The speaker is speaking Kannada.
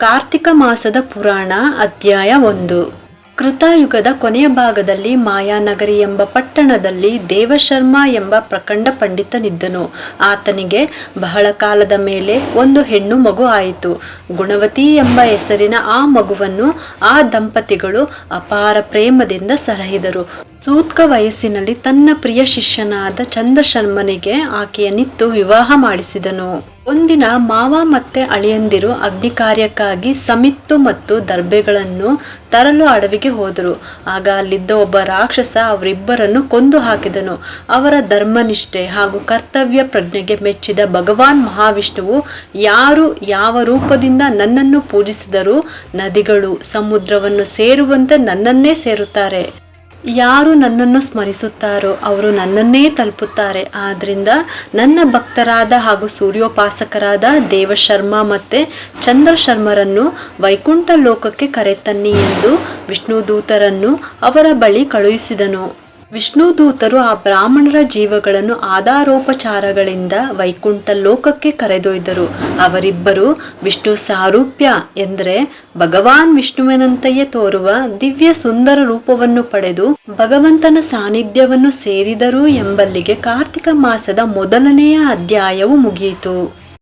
ಕಾರ್ತಿಕ ಮಾಸದ ಪುರಾಣ, ಅಧ್ಯಾಯ ಒಂದು. ಕೃತಯುಗದ ಕೊನೆಯ ಭಾಗದಲ್ಲಿ ಮಾಯಾನಗರಿ ಎಂಬ ಪಟ್ಟಣದಲ್ಲಿ ದೇವಶರ್ಮ ಎಂಬ ಪ್ರಖಂಡ ಪಂಡಿತನಿದ್ದನು ಆತನಿಗೆ ಬಹಳ ಕಾಲದ ಮೇಲೆ ಒಂದು ಹೆಣ್ಣು ಮಗು ಆಯಿತು. ಗುಣವತಿ ಎಂಬ ಹೆಸರಿನ ಆ ಮಗುವನ್ನು ಆ ದಂಪತಿಗಳು ಅಪಾರ ಪ್ರೇಮದಿಂದ ಸಲಹಿದರು. ಸೂತ್ಕ ವಯಸ್ಸಿನಲ್ಲಿ ತನ್ನ ಪ್ರಿಯ ಶಿಷ್ಯನಾದ ಚಂದ್ರಶರ್ಮನಿಗೆ ಆಕೆಯನ್ನಿತ್ತು ವಿವಾಹ ಮಾಡಿಸಿದನು. ಒಂದಿನ ಮಾವ ಮತ್ತೆ ಅಳಿಯಂದಿರು ಅಗ್ನಿ ಕಾರ್ಯಕ್ಕಾಗಿ ಸಮಿತ್ತು ಮತ್ತು ದರ್ಬೆಗಳನ್ನು ತರಲು ಅಡವಿಗೆ ಹೋದರು. ಆಗ ಅಲ್ಲಿದ್ದ ಒಬ್ಬ ರಾಕ್ಷಸ ಅವರಿಬ್ಬರನ್ನು ಕೊಂದು ಹಾಕಿದನು. ಅವರ ಧರ್ಮನಿಷ್ಠೆ ಹಾಗೂ ಕರ್ತವ್ಯ ಪ್ರಜ್ಞೆಗೆ ಮೆಚ್ಚಿದ ಭಗವಾನ್ ಮಹಾವಿಷ್ಣುವು ಯಾರು ಯಾವ ರೂಪದಿಂದ ನನ್ನನ್ನು ಪೂಜಿಸಿದರೂ ನದಿಗಳು ಸಮುದ್ರವನ್ನು ಸೇರುವಂತೆ ನನ್ನನ್ನೇ ಸೇರುತ್ತಾರೆ. ಯಾರು ನನ್ನನ್ನು ಸ್ಮರಿಸುತ್ತಾರೋ ಅವರು ನನ್ನನ್ನೇ ತಲುಪುತ್ತಾರೆ. ಆದ್ದರಿಂದ ನನ್ನ ಭಕ್ತರಾದ ಹಾಗೂ ಸೂರ್ಯೋಪಾಸಕರಾದ ದೇವಶರ್ಮ ಮತ್ತೆ ಚಂದ್ರಶರ್ಮರನ್ನು ವೈಕುಂಠ ಲೋಕಕ್ಕೆ ಕರೆತನ್ನಿ ಎಂದು ವಿಷ್ಣು ದೂತರನ್ನು ಅವರ ಬಳಿ ಕಳುಹಿಸಿದನು. ವಿಷ್ಣುದೂತರು ಆ ಬ್ರಾಹ್ಮಣರ ಜೀವಗಳನ್ನು ಆಧಾರೋಪಚಾರಗಳಿಂದ ವೈಕುಂಠ ಲೋಕಕ್ಕೆ ಕರೆದೊಯ್ದರು. ಅವರಿಬ್ಬರು ವಿಷ್ಣು ಸಾರೂಪ್ಯ ಎಂದರೆ ಭಗವಾನ್ ವಿಷ್ಣುವಿನಂತೆಯೇ ತೋರುವ ದಿವ್ಯ ಸುಂದರ ರೂಪವನ್ನು ಪಡೆದು ಭಗವಂತನ ಸಾನ್ನಿಧ್ಯವನ್ನು ಸೇರಿದರು ಎಂಬಲ್ಲಿಗೆ ಕಾರ್ತಿಕ ಮಾಸದ ಮೊದಲನೆಯ ಅಧ್ಯಾಯವು ಮುಗಿಯಿತು.